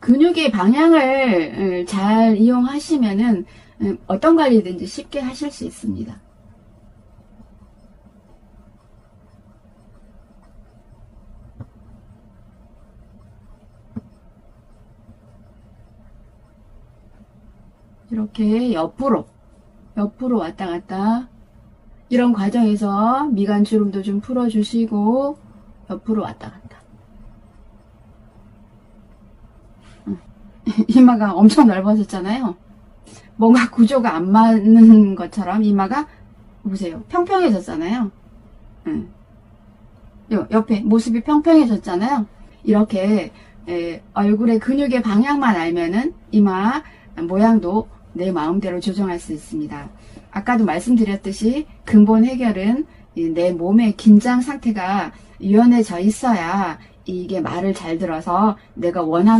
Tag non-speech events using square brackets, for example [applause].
근육의 방향을 어, 잘 이용하시면은 음, 어떤 관리든지 쉽게 하실 수 있습니다. 이렇게 옆으로 옆으로 왔다 갔다 이런 과정에서 미간 주름도 좀 풀어주시고 옆으로 왔다 갔다 음. [laughs] 이마가 엄청 넓어졌잖아요. 뭔가 구조가 안 맞는 것처럼 이마가 보세요. 평평해졌잖아요. 음. 요 옆에 모습이 평평해졌잖아요. 이렇게 에, 얼굴의 근육의 방향만 알면은 이마 모양도 내 마음대로 조정할 수 있습니다. 아까도 말씀드렸듯이 근본 해결은 이내 몸의 긴장 상태가 유연해져 있어야 이게 말을 잘 들어서 내가 원하는